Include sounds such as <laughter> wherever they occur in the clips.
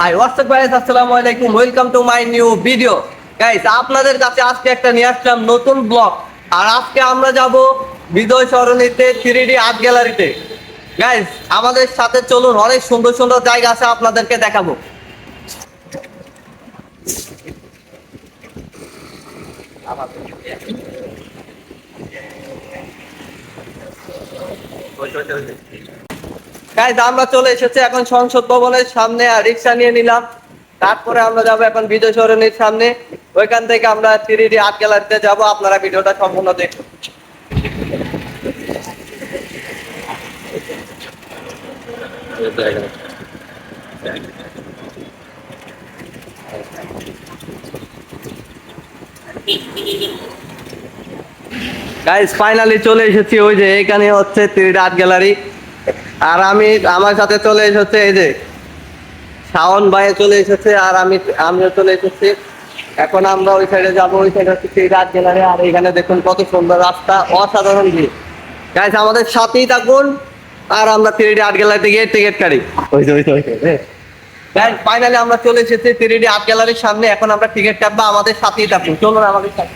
High WhatsApp guys আসসালামু আলাইকুম welcome to my new video guys আপনাদের কাছে আজকে একটা নিয়ে আসলাম নতুন ব্লগ আর আজকে আমরা যাব বিজয় সরণিতে থ্রি আর্ট গ্যালারিতে। গাইস আমাদের সাথে চলুন, অনেক সুন্দর সুন্দর জায়গা আছে, আপনাদেরকে দেখাবো। গাইজ আমরা চলে এসেছি এখন সংসদ ভবনের সামনে, আর রিক্সা নিয়ে নিলাম। তারপরে আমরা যাব এখন বিজয় সরণির সামনে। ওইখান থেকে আমরা থ্রি আর্ট গ্যালারিতে যাব। আপনারা ভিডিওটা সম্পূর্ণ দেখুন। গাইজ ফাইনালি চলে এসেছি। ওই যে এখানে হচ্ছে থ্রি আর্ট গ্যালারি। আর আমি আমার সাথে চলে এসেছে এই যে শাওন ভাই চলে এসেছে আর আমি আমিও চলে এসেছি। এখন আমরা ওই সাইডে যাব ওই সাইডে হচ্ছে সেই রাত গ্যালারি আর এখানে দেখুন কত সুন্দর রাস্তা অসাধারণ ভিড় গাইস আমাদের সাথেই থাকুন আর আমরা থ্রি ডি আর্ট গ্যালারিতে গিয়ে টিকিট কাটি। ওই যে ওই যে, ওই ফাইনালি আমরা চলে এসেছি থ্রি ডি আর্ট গ্যালারির সামনে এখন আমরা টিকিট কাটবো আমাদের সাথেই থাকুন চলুন আমাদের সাথে।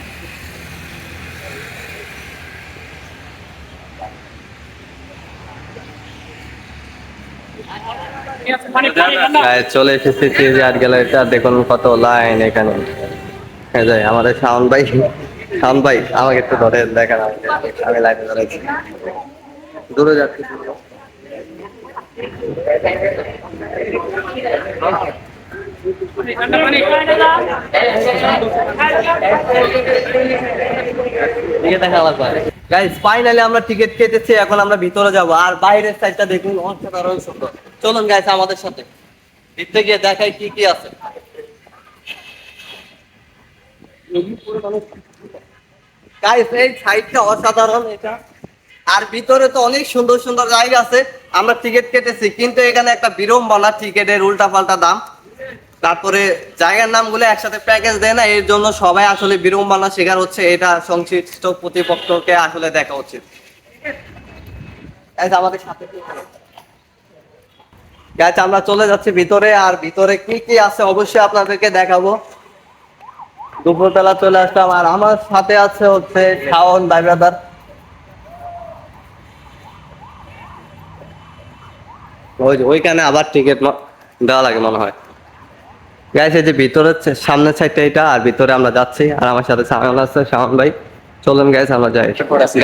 চলে এসেছি থ্রি আর্ট গ্যালারিতে দেখুন কত লাইন এখানে। যাই আমাদের শাওন ভাই শাওন ভাই, আমাকে একটু ধরে। আমি লাইনে ধরেছি দূরে যাচ্ছি। আমরা টিকিট কেটেছি, এখন আমরা ভিতরে যাব। আর বাইরের সাইডটা দেখুন, অসাধারণ সুন্দর। চলুন গাইস আমাদের সাথে। ভিতরে গিয়ে দেখাই কি কি আছে। এই সাইডটা অসাধারণ এটা। আর ভিতরে তো অনেক সুন্দর সুন্দর জায়গা আছে। আমরা টিকিট কেটেছি, কিন্তু এখানে একটা টিকিটের উল্টা পাল্টা দাম। তারপরে জায়গার নামগুলো একসাথে প্যাকেজ দেয় না, এর জন্য সবাই আসলে বিড়ম্বনা শিকার হচ্ছে। এটা সংশ্লিষ্ট প্রতিপক্ষকে আসলে দেখা উচিত। আমাদের সাথে Guys, আমরা চলে যাচ্ছি ভিতরে আর ভিতরে কি কি আছে অবশ্যই আপনাদেরকে দেখাবো। দুপুরবেলা চলে আসলাম আর আমার সাথে আছে হচ্ছে শাওন ভাই ব্রাদার ওই ওইখানে আবার টিকিট দেওয়া লাগে মনে হয়। গাইস এই যে ভিতরের চে- সামনের সাইডটা এটা আর ভিতরে আমরা যাচ্ছি আর আমার সাথে সামন আছে শাওন ভাই। চলুন গাইস আমরা যাই।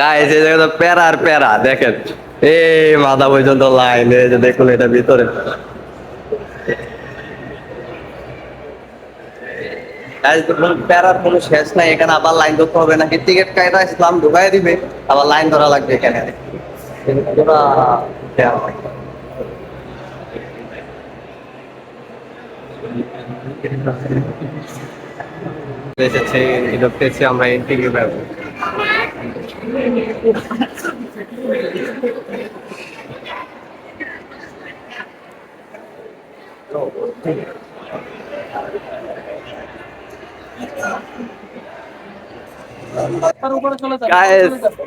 গাইস এই জায়গাটা প্যারা আর প্যারা দেখেন। এই মাথা পর্যন্ত লাইন, এই যে দেখুন এটা ভিতরে। প্যারার কোনো শেষ নাই, এখানে আবার লাইন ধরতে হবে নাকি? টিকিট কাইটা ইসলাম ঢুকাই দিবে, আবার লাইন ধরা লাগবে এখানে। এসেছে আমরা গাইস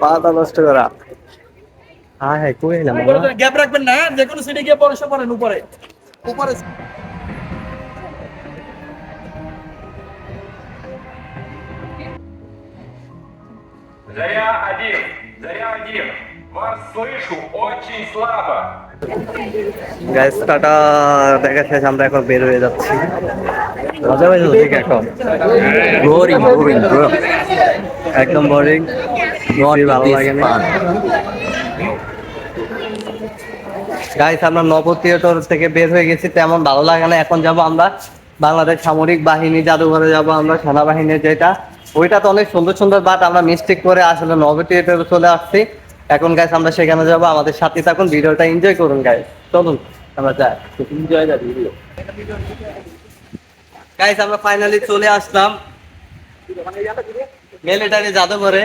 পাতা নষ্ট করা হ্যাঁ হ্যাঁ কই না গ্যাপ রাখবেন না? যে কোনো সিটে গিয়ে পরে পড়েন উপরে উপরে গ্যাস টাটা দেখা শেষ আমরা এখন বের হয়ে যাচ্ছি। মজা হয়ে যাচ্ছে এখন। বোরিং বোরিং একদম বোরিং ভালো লাগে না গাইস আমরা নবর থেকে বের হয়ে গেছি তেমন ভালো লাগে না। এখন যাব আমরা বাংলাদেশ সামরিক বাহিনী জাদুঘরে যাব আমরা সেনাবাহিনীর যেটা। ওইটা তো অনেক সুন্দর সুন্দর বাট আমরা মিস্টেক করে আসলে নবর চলে আসছি। এখন গাইস আমরা সেখানে যাব আমাদের সাথে থাকুন ভিডিওটা এনজয় করুন গাইস চলুন আমরা যাই। এনজয় দ্য ভিডিও গাইস আমরা ফাইনালি চলে আসলাম। মিলিটারি জাদুঘরে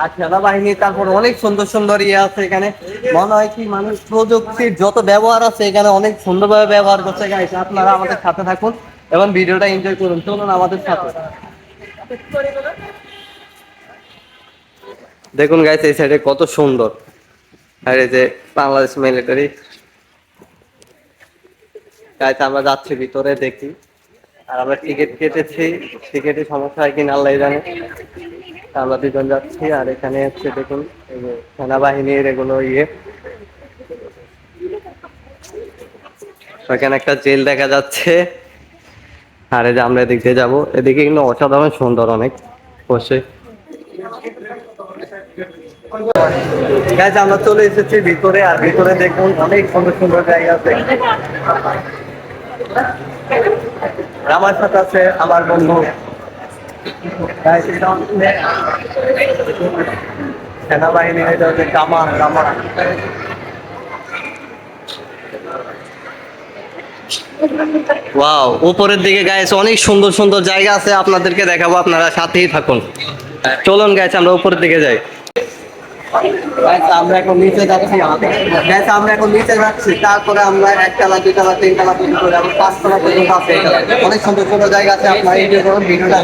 আর সেনাবাহিনী তারপর অনেক সুন্দর সুন্দর ইয়ে আছে এখানে। মনে হয় কি মানুষ প্রযুক্তির যত ব্যবহার আছে এখানে অনেক সুন্দরভাবে ব্যবহার করছে গাইস আপনারা আমাদের সাথে থাকুন এবং ভিডিওটা এনজয় করুন। চলুন আমাদের সাথে। দেখুন গাইস এই সাইডে কত সুন্দর। আর এই যে বাংলাদেশ মিলিটারি গাইস আমরা যাচ্ছি ভিতরে, দেখি। আর আমরা টিকিট কেটেছি। টিকিটের সমস্যা হয় কিনা আল্লাহ জানে। আমরা দুজন যাচ্ছি, আর এখানে হচ্ছে দেখুন সেনাবাহিনীর এগুলো ইয়ে। ওখানে একটা জেল দেখা যাচ্ছে। আর এই যে আমরা এদিক দিয়ে যাব। এদিকে কিন্তু অসাধারণ সুন্দর অনেক। অবশ্যই। Guys, আমরা চলে এসেছি ভিতরে আর ভিতরে দেখুন অনেক সুন্দর সুন্দর জায়গা আছে। আমার সাথে আছে আমার বন্ধু। সেনাবাহিনী এটা হচ্ছে কামান ওয়াও উপরের দিকে গাইস অনেক সুন্দর সুন্দর জায়গা আছে। আপনাদেরকে দেখাবো আপনারা সাথেই থাকুন। চলুন গাইস আমরা উপরের দিকে যাই। আমরা এখন নিচে যাচ্ছি। Guys, আমরা এখন নিচে যাচ্ছি। তারপরে আমরা একতলা দুতলা তিনতলা পর্যন্ত আমরা পাঁচতলা পর্যন্ত আছে অনেক সুন্দর সুন্দর জায়গা আছে আপনারা এই করুন ভিডিওটা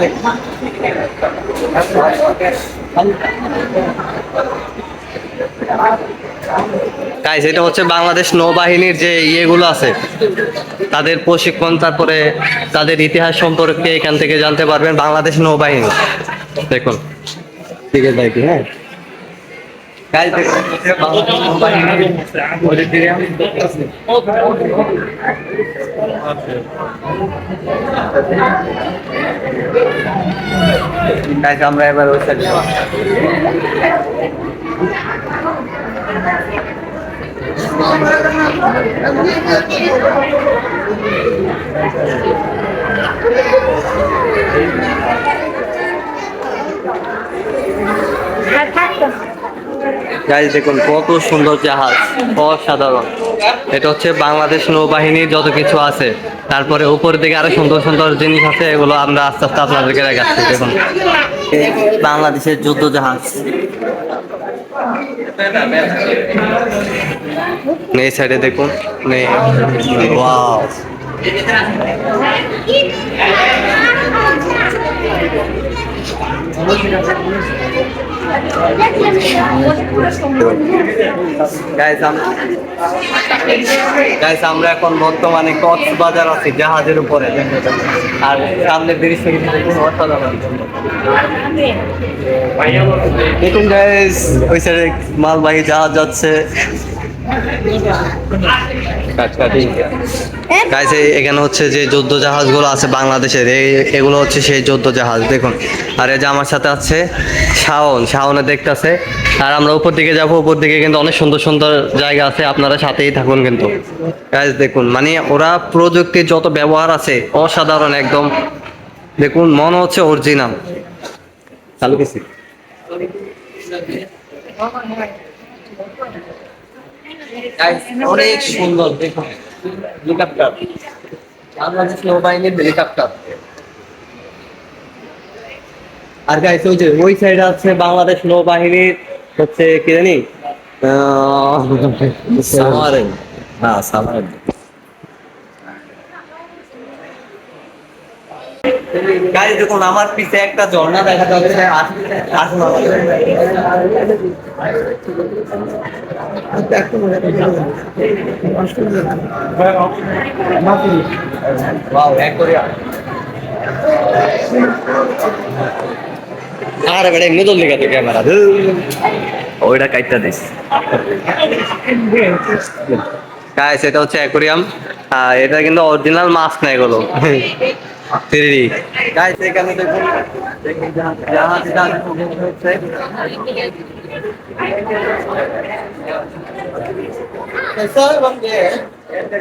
গাইস এটা হচ্ছে বাংলাদেশ নৌবাহিনীর যে ইয়েগুলো আছে তাদের প্রশিক্ষণ তারপরে তাদের ইতিহাস সম্পর্কে এখান থেকে জানতে পারবেন বাংলাদেশ নৌবাহিনী। দেখুন। ঠিক আছে হ্যাঁ? গাইস দেখুন হচ্ছে বাংলাদেশ নৌবাহিনীর অডিটোরিয়াম। গাইস আমরা এবার ওই সাইডে গাইজ দেখুন, কত সুন্দর জাহাজ। অসাধারণ। এটা হচ্ছে বাংলাদেশ নৌবাহিনীর যত কিছু আছে। তারপরে উপরের দিকে আরও সুন্দর সুন্দর জিনিস আছে, এগুলো আমরা আস্তে আস্তে আপনাদেরকে দেখাচ্ছি, দেখুন। বাংলাদেশের যুদ্ধ জাহাজ। এই সাইডে দেখুন ওয়াও গাইজ আমরা এখন বর্তমানে কক্সবাজার আছি, জাহাজের উপরে। আর সামনে ব্রিজ থেকে অসাধারণ। দেখুন গাইজ ওই সাইডে মালবাহী জাহাজ যাচ্ছে। এখানে হচ্ছে যে যুদ্ধ জাহাজগুলো আছে বাংলাদেশের এগুলো হচ্ছে সেই যুদ্ধ জাহাজ, দেখুন। আর এই যে আমার সাথে আছে শাওন শাওনে দেখতেছে। আর আমরা উপর দিকে যাব, উপর দিকে কিন্তু অনেক সুন্দর সুন্দর জায়গা আছে, আপনারা সাথেই থাকুন কিন্তু। গাইজ দেখুন মানে ওরা প্রযুক্তির যত ব্যবহার আছে, অসাধারণ একদম। দেখুন, মনে হচ্ছে অরিজিনাল চালু গেছি অনেক সুন্দর, দেখুন হেলিকপ্টার বাংলাদেশ নৌবাহিনীর হেলিকপ্টার আর গাইস ওই যে, ওই সাইডে আছে বাংলাদেশ নৌবাহিনীর হচ্ছে কি জানি সামারেন। হ্যাঁ সামারেন। গাইস দেখুন, আমার পিছে একটা ঝর্ণা দেখা যাচ্ছে বেটা, এমনি ক্যামেরা। ওইটা কাইটটা দিস। গাইস এটা হচ্ছে অ্যাকোরিয়াম এটা কিন্তু অরিজিনাল মাছ না এগুলো। থ্রি গাইস এখানে দেখুন জাহাজ হচ্ছে।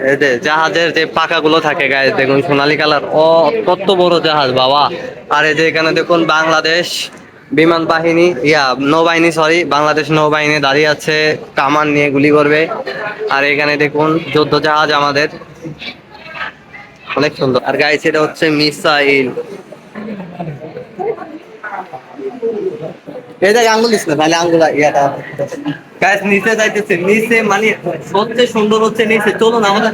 এই যে জাহাজের যে পাকা গুলো থাকে গায়ে দেখুন সোনালী কালার। ও কত বড় জাহাজ বাবা। আর এই যে এখানে দেখুন বাংলাদেশ বিমান বাহিনী ইয়া নৌবাহিনী সরি বাংলাদেশ নৌবাহিনী দাঁড়িয়ে আছে কামান নিয়ে গুলি করবে। আর এখানে দেখুন যুদ্ধ জাহাজ আমাদের। অনেক সুন্দর। আর গাইস এটা হচ্ছে মিসাইল। জায়গায় আঙ্গুল দিস না, তাহলে আঙ্গুল ইয়াটা গাইস নিচে যাইতেছে, নিচে মানে সবচেয়ে সুন্দর হচ্ছে নিচে। চলুন, আমাদের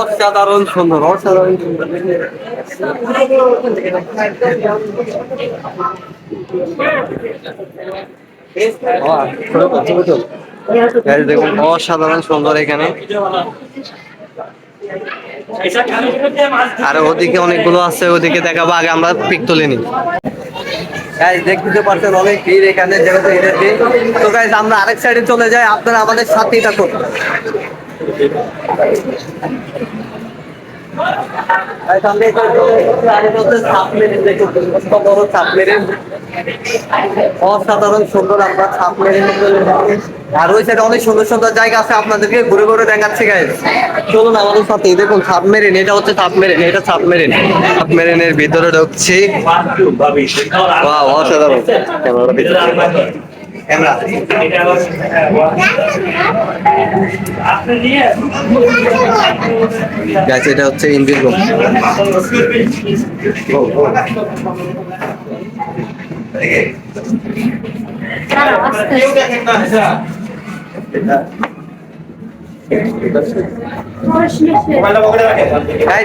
অসাধারণ সুন্দর অসাধারণ সুন্দর। অসাধারণ সুন্দর এখানে। আর ওদিকে অনেকগুলো আছে, ওদিকে দেখাবো, আগে আমরা পিক তুলে নিই। দেখতে পাচ্ছেন, অনেক ভিড় এখানে, যেহেতু গাইজ আমরা আরেক সাইডে চলে যাই, আপনারা আমাদের সাথেই থাকুন। অসাধারণ সুন্দর আমরা সাবমেরিন আর ওই সাইডে অনেক সুন্দর সুন্দর জায়গা আছে আপনাদেরকে ঘুরে ঘুরে দেখাচ্ছি গাইজ চলুন আমাদের সাথে দেখুন ছাপ সাবমেরিন এটা হচ্ছে ছাপ সাবমেরিন এটা সাবমেরিন সাবমেরিনের ভিতরে ঢুকছি। অসাধারণ। ভিতরে। ক্যামেরা গাইজ এটা হচ্ছে ইঞ্জিন রুম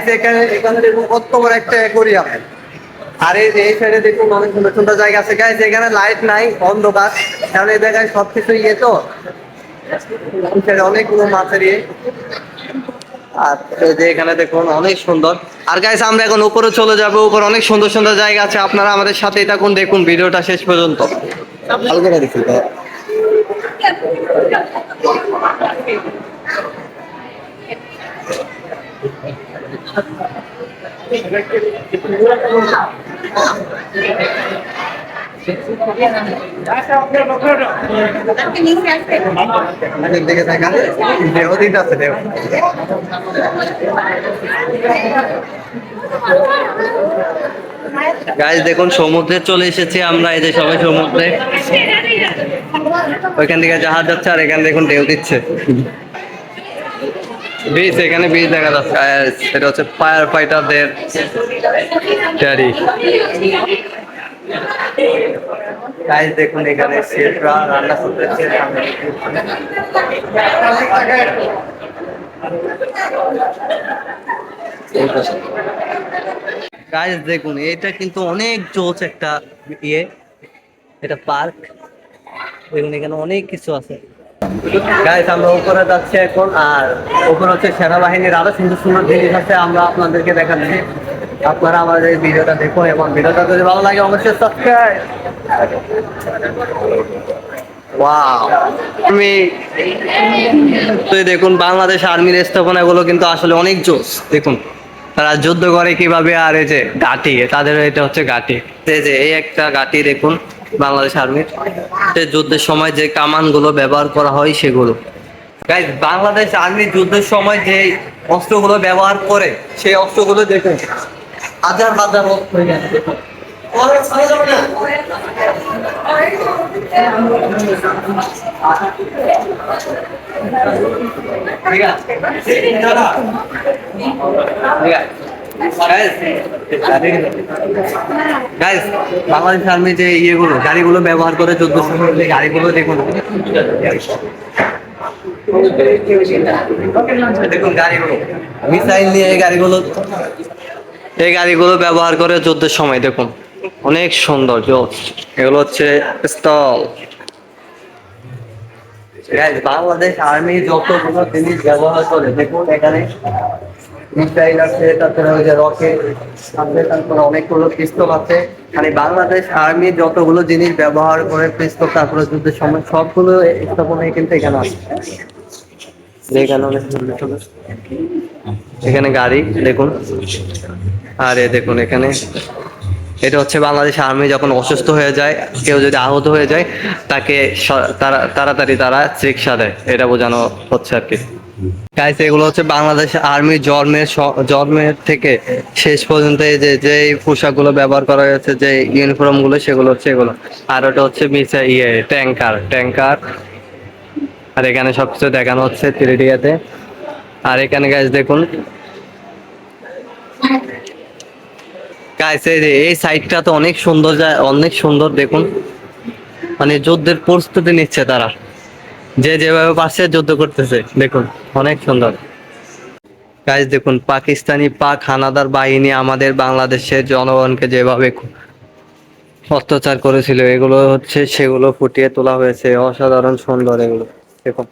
এখানে এখানে দেখুন কত বড় একটা অ্যাকোরিয়াম আর এই এই সাইডে দেখুন অনেক সুন্দর সুন্দর জায়গা আছে। গাইজ এখানে লাইট নাই, অন্ধকার। কারণ এই জায়গায় সবকিছু ইয়ে তো। অনেকগুলো মাছের ইয়ে। আর যে এখানে দেখুন, অনেক সুন্দর। আর গাইস আমরা এখন উপরে চলে যাব। উপর অনেক সুন্দর সুন্দর জায়গা আছে। আপনারা আমাদের সাথেই থাকুন, দেখুন ভিডিওটা শেষ পর্যন্ত। দেখুন তো। অনেক গাইজ দেখুন, সমুদ্রে চলে এসেছি আমরা, এই যে সবাই সমুদ্রে। ওইখান থেকে জাহাজ যাচ্ছে আর এখানে দেখুন ঢেউ দিচ্ছে। বিচ এখানে বিচ দেখা যাচ্ছে। সেটা হচ্ছে ফায়ার ফাইটারদের ট্যারি গাইজ দেখুন এখানে শেফরা রান্না করতেছে। গাইজ দেখুন, এটা কিন্তু অনেক জোচ একটা ইয়ে এটা পার্ক। দেখুন, এখানে অনেক কিছু আছে। আমরা উপরে যাচ্ছি এখন, আর উপরে হচ্ছে সেনাবাহিনীর আরও সুন্দর সুন্দর জিনিস আছে, আমরা আপনাদেরকে দেখাচ্ছি। আপনারা আমাদের ভিডিওটা দেখুন এবং ভিডিওটা যদি ভালো লাগে, অবশ্যই সাবস্ক্রাইব আমি তো দেখুন, বাংলাদেশ আর্মির স্থাপনাগুলো কিন্তু আসলে অনেক জোস, দেখুন। তারা যুদ্ধ করে কীভাবে, আর এই যে গাটি তাদের এটা হচ্ছে গাটি এই যে, এই একটা গাটি দেখুন। বাংলাদেশ আর্মির। যুদ্ধের সময় যে কামানগুলো ব্যবহার করা হয় সেগুলো। গাইজ বাংলাদেশ আর্মি যুদ্ধের সময় যে অস্ত্রগুলো ব্যবহার করে, সেই অস্ত্রগুলো দেখুন। হাজার হাজার অস্ত্র। ঠিক আছে। বাংলাদেশ আর্মি যে ইয়েগুলো, গাড়িগুলো ব্যবহার করে যে গাড়িগুলো দেখুন। দেখুন গাড়িগুলো, মিসাইল নিয়ে এই গাড়িগুলো এই গাড়িগুলো ব্যবহার করে যুদ্ধের সময়, দেখুন। অনেক সুন্দর এগুলো হচ্ছে স্থল বাংলাদেশ আর্মি যতগুলো জিনিস ব্যবহার করে, দেখুন এখানে মিসাইল আছে, তারপরে ওই যে রকেট আছে, তারপরে অনেকগুলো পিস্তল আছে। মানে বাংলাদেশ আর্মি যতগুলো জিনিস ব্যবহার করে পিস্তল, তারপরে যুদ্ধের সময় সবগুলো স্থাপনায় কিন্তু এখানে আছে। এখানে গাড়ি, দেখুন। আর দেখুন এখানে। এটা হচ্ছে বাংলাদেশ আর্মি যখন অসুস্থ হয়ে যায়, কেউ যদি আহত হয়ে যায়, তাকে তারা তাড়াতাড়ি তারা চিকিৎসা দেয়। এটা বোঝানো হচ্ছে আর কি। গাইস এগুলো হচ্ছে বাংলাদেশ আর্মি জন্মের জন্মের থেকে শেষ পর্যন্ত এই যে যে পোশাকগুলো ব্যবহার করা হয়েছে, যে ইউনিফর্মগুলো সেগুলো হচ্ছে এগুলো। আর ওটা হচ্ছে মিসা ইয়ে ট্যাঙ্কার ট্যাঙ্কার। আর এখানে সবকিছু দেখানো হচ্ছে থ্রিডিয়াতে আর এখানে গাইস দেখুন। গাইস এই যে সাইডটা তো অনেক সুন্দর অনেক সুন্দর, দেখুন। মানে যুদ্ধের প্রস্তুতি নিচ্ছে তারা। যে যেভাবে পাশে যুদ্ধ করতেছে। দেখুন, অনেক সুন্দর। গাইস দেখুন, পাকিস্তানি পাক হানাদার বাহিনী আমাদের বাংলাদেশের জনগণকে যেভাবে অত্যাচার করেছিল, এগুলো হচ্ছে সেগুলো ফুটিয়ে তোলা হয়েছে। অসাধারণ সুন্দর এগুলো। দেখুন,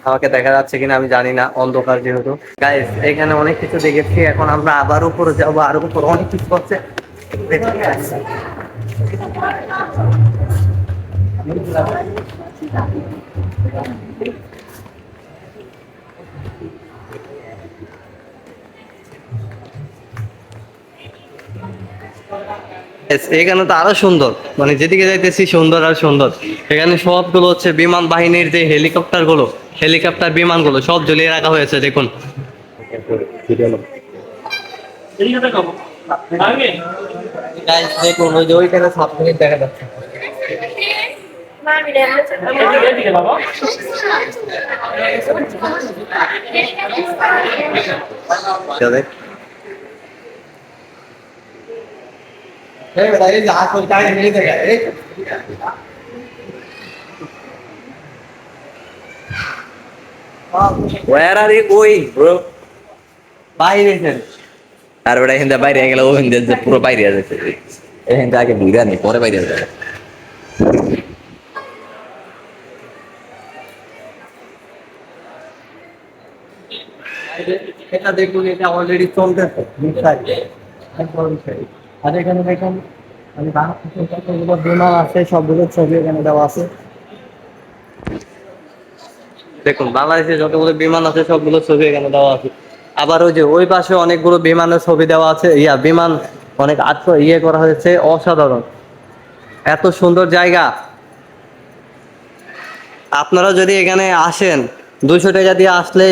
আমাকে দেখা যাচ্ছে কিনা আমি জানি না, অন্ধকার যেহেতু। গাইস এখানে অনেক কিছু দেখেছি, এখন আমরা আবার উপরে যাব, আর উপর অনেক কিছু আছে। দেখুন guys। এখানে তো আরও সুন্দর। মানে যেদিকে যাইতেছি সুন্দর আর সুন্দর। এখানে সবগুলো হচ্ছে বিমান বাহিনীর যে হেলিকপ্টারগুলো হেলিকপ্টার বিমানগুলো সব ঝুলিয়ে রাখা হয়েছে দেখুন। দেখুন ওই যে ওইখানে মিনিট দেখা যাচ্ছে। এদিকে এদিকে বাবা দেখ Where are you going, bro? বাইরে আর বেটা এখান থেকে বাইরে গেলে ওখান দিয়ে যে পুরো বাইরে যাচ্ছে এখান থেকে আগে বুঝা নেই পরে বাইরে যাবে এটা দেখুন, এটা অলরেডি চলতেছে আর এখানে দেখুন মানে বাংলাদেশের বিমান আছে, সবগুলো ছবি এখানে দেওয়া আছে। দেখুন, বাংলাদেশে যতগুলো বিমান আছে, সবগুলো ছবি এখানে দেওয়া আছে। আবার ওই যে ওই পাশে অনেকগুলো বিমানের ছবি দেওয়া আছে। ইয়া, বিমান অনেক আত্ম ইয়ে করা হয়েছে, অসাধারণ। এত সুন্দর জায়গা। আপনারা যদি এখানে আসেন দুশো টাকা দিয়ে আসলে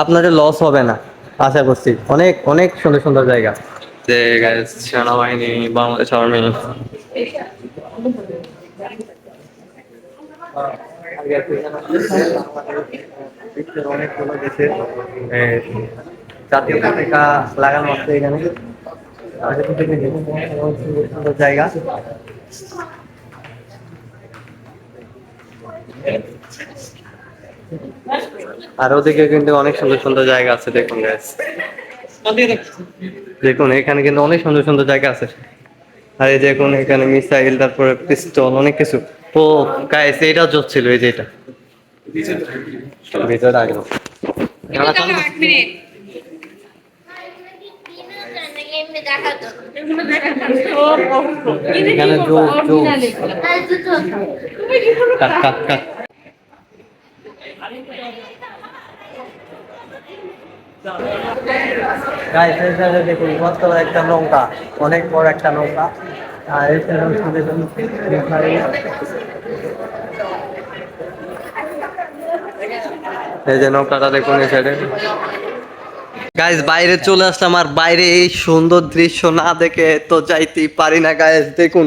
আপনাদের লস হবে না আশা করছি। অনেক অনেক সুন্দর সুন্দর জায়গা। যে সেনাবাহিনী বাংলাদেশ আর্মি অনেকগুলো দেশে জাতীয় পতাকা লাগানো আছে এখানে। আগে থেকে দেখুন, অনেক সুন্দর সুন্দর জায়গা। আর ওদিকে কিন্তু অনেক সুন্দর সুন্দর জায়গা আছে দেখুন guys। দেখুন এখানে কিন্তু অনেক সুন্দর সুন্দর জায়গা আছে। আর এই দেখুন এখানে মিসাইল তারপরে পিস্তল অনেক কিছু। ও গাইস এটা জোর ছিল এই যে এটা। ভিতরে আগে এখানে জোর জোর। কাট কাট কাট। দেখুন কত একটা নৌকা অনেক বড় একটা নৌকা আর এই যে নৌকাটা দেখুন এই সাইডে। গাইস বাইরে চলে আসলাম আর বাইরে এই সুন্দর দৃশ্য না দেখে তো যাইতেই পারি না গাইস দেখুন,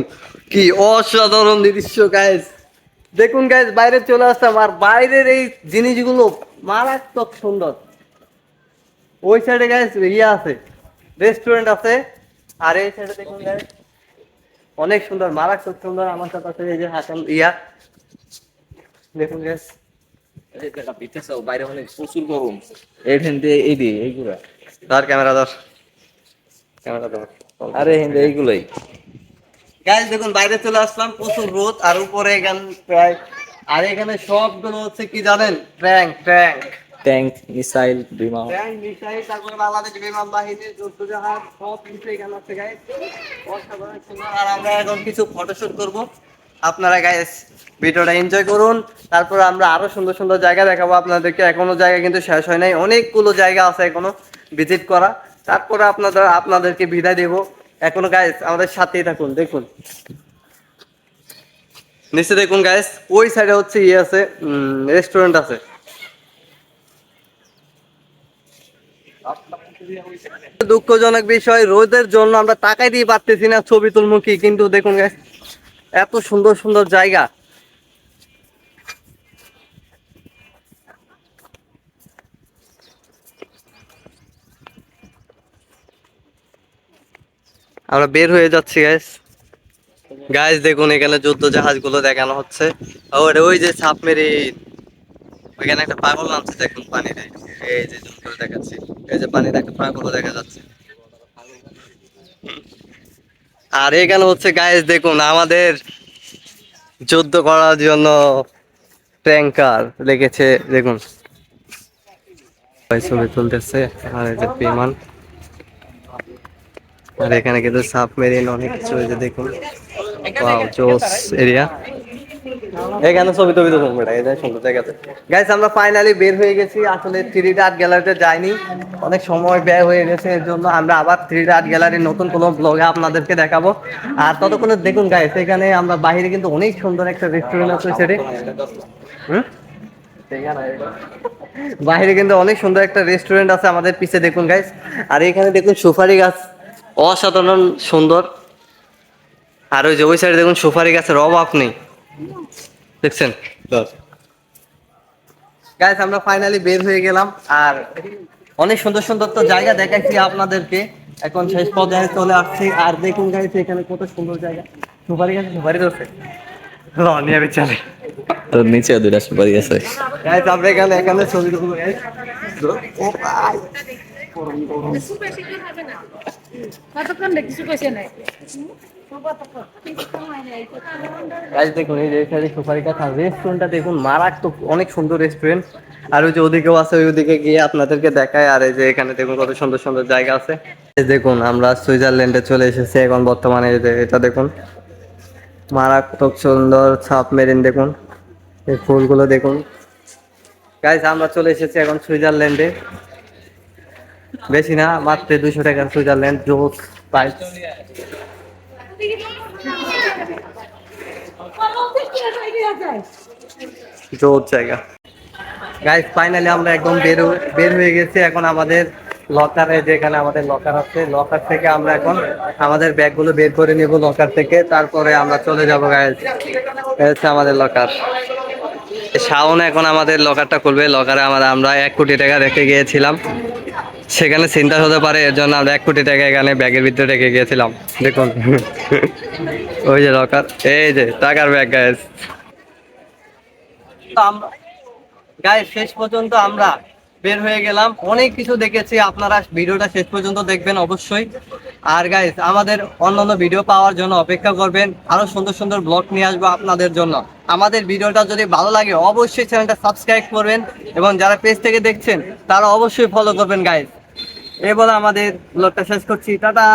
কি অসাধারণ দৃশ্য গাইস দেখুন গাইস বাইরে চলে আসতাম আর বাইরের এই জিনিসগুলো মারাত্মক সুন্দর। ওই সাইডে গাইস ইয়ে আছে রেস্টুরেন্ট আছে আর এই সাইডে দেখুন গাইস অনেক সুন্দর মারাত্মক সুন্দর আমার সাথে আছে এই যে হাসান ইয়া। দেখুন গাইস বাইরে অনেক প্রচুর গরম। এখান থেকে এই দিয়ে এইগুলা। ধর ক্যামেরা ধর। ক্যামেরা ধর। আরে এইগুলাই। গাইস দেখুন বাইরে চলে আসলাম প্রচুর রোদ আর উপরে এখান প্রায় আর এখানে সবগুলো হচ্ছে কি জানেন? ট্যাঙ্ক ট্যাঙ্ক ট্যাঙ্ক মিসাইল বিমান। ট্যাঙ্ক মিসাইল তারপরে বাংলাদেশ বিমান বাহিনীর যুদ্ধ জাহাজ সব কিছু এখানে আছে গাইস অসাধারণ সুন্দর আর আমরা এখন কিছু ফটোশুট করব। আপনারা গাইস ভিডিওটা এনজয় করুন। তারপর আমরা আরও সুন্দর সুন্দর জায়গা দেখাবো আপনাদেরকে। এখনও জায়গা কিন্তু শেষ হয় নাই। অনেকগুলো জায়গা আছে এখনও ভিজিট করা। তারপরে আপনাদের আপনাদেরকে বিদায় দেব। এখনও গাইস আমাদের সাথেই থাকুন, দেখুন। নিচে দেখুন গাইস ওই সাইডে হচ্ছে ইয়ে আছে রেস্টুরেন্ট আছে। দুঃখজনক বিষয়, রোদের জন্য আমরা টাকাই দিয়ে পারতেছি না ছবি তুলমুখী, কিন্তু দেখুন গাইস এত সুন্দর সুন্দর জায়গা। আমরা বের হয়ে যাচ্ছি গাইস গাইস দেখুন, এখানে যুদ্ধ জাহাজগুলো দেখানো হচ্ছে। ওর ওই যে সাবমেরিন ওইখানে একটা পাগল নামছে, দেখুন, পানিতে। এই যে জুম দেখাচ্ছি। এই যে পানিতে একটা পাগলও দেখা যাচ্ছে। আর এখানে হচ্ছে গাইস দেখুন, আমাদের যুদ্ধ করার জন্য ট্যাঙ্কার লেগেছে দেখুন। ছবি তুলতেছে, আর এই যে বিমান। আর এখানে কিন্তু সাবমেরিন অনেক কিছু হয়েছে দেখুন। জোস এরিয়া। এখানে ছবি টবি তো বেটা এটা সুন্দর জায়গাতে গাইস আমরা ফাইনালি বের হয়ে গেছি। আসলে থ্রি আর্ট গ্যালারিতে যাইনি। অনেক সময় ব্যয় হয়ে গেছে এর জন্য আমরা আবার থ্রি আর্ট গ্যালারির নতুন কোনো ব্লগে আপনাদেরকে দেখাবো। আর ততক্ষণে দেখুন গাইস এখানে আমরা বাইরে কিন্তু অনেক সুন্দর একটা রেস্টুরেন্ট আছে সেটি। হুম? বাইরে কিন্তু অনেক সুন্দর একটা রেস্টুরেন্ট আছে আমাদের পিছে দেখুন গাইস আর এখানে দেখুন সুপারি গাছ। অসাধারণ সুন্দর। আর ওই যে ওই সাইডে দেখুন সুপারি গাছের অভাব নেই। দেখছেন? গাইস আমরা ফাইনালি বের হয়ে গেলাম। আর অনেক সুন্দর সুন্দর তো জায়গা দেখাইছি আপনাদেরকে। এখন শেষ পর্যায়ে চলে আসছি। আর দেখুন গাইস এখানে কত সুন্দর জায়গা। সুপারি গাছ সুপারি ধরছে। নিয়ে নিচে দুইটা সুপারি আছে। গাইস আমরা এখানে এখানে ছবি তুলবো গাইস ও ভাই। দেখুন এই যে এখানে সুপারি গাছ রেস্টুরেন্টটা দেখুন মারাত্মক অনেক সুন্দর রেস্টুরেন্ট আর ওই যে ওদিকেও আছে ওই ওদিকে গিয়ে আপনাদেরকে দেখায় আর এই যে এখানে দেখুন কত সুন্দর সুন্দর জায়গা আছে। দেখুন আমরা সুইজারল্যান্ডে চলে এসেছি এখন বর্তমানে এটা দেখুন। মারাত্মক সুন্দর সাবমেরিন দেখুন এই ফুলগুলো দেখুন। গাইস আমরা চলে এসেছি এখন সুইজারল্যান্ডে। বেশি না, মাত্র দুশো টাকা সুইজারল্যান্ড জোস প্রাইস জোর জায়গা। গাইস ফাইনালি আমরা একদম বের বের হয়ে গেছি। এখন আমাদের লকারে যেখানে আমাদের লকার আছে লকার থেকে আমরা এখন আমাদের ব্যাগগুলো বের করে নিব লকার থেকে। তারপরে আমরা চলে যাব গাইস হচ্ছে আমাদের লকার শাওন এখন আমাদের লকারটা খুলবে। লকারে আমরা আমরা এক কোটি টাকা রেখে গিয়েছিলাম। সেখানে চিন্তা হতে পারে, এর জন্য আমরা এক কোটি টাকা এখানে ব্যাগের ভিতরে রেখে গিয়েছিলাম। দেখুন। <laughs> ওই যে লকার এই যে টাকার ব্যাগ আমরা গাইস শেষ পর্যন্ত আমরা বের হয়ে গেলাম। অনেক কিছু দেখেছি, আপনারা ভিডিওটা শেষ পর্যন্ত দেখবেন অবশ্যই। আর গাইস আমাদের অন্যান্য ভিডিও পাওয়ার জন্য অপেক্ষা করবেন। আরও সুন্দর সুন্দর ব্লগ নিয়ে আসব আপনাদের জন্য। আমাদের ভিডিওটা যদি ভালো লাগে, অবশ্যই চ্যানেলটা সাবস্ক্রাইব করবেন। এবং যারা পেজ থেকে দেখছেন, তারা অবশ্যই ফলো করবেন গাইস এই বলে আমাদের ব্লগটা শেষ করছি। টাটা!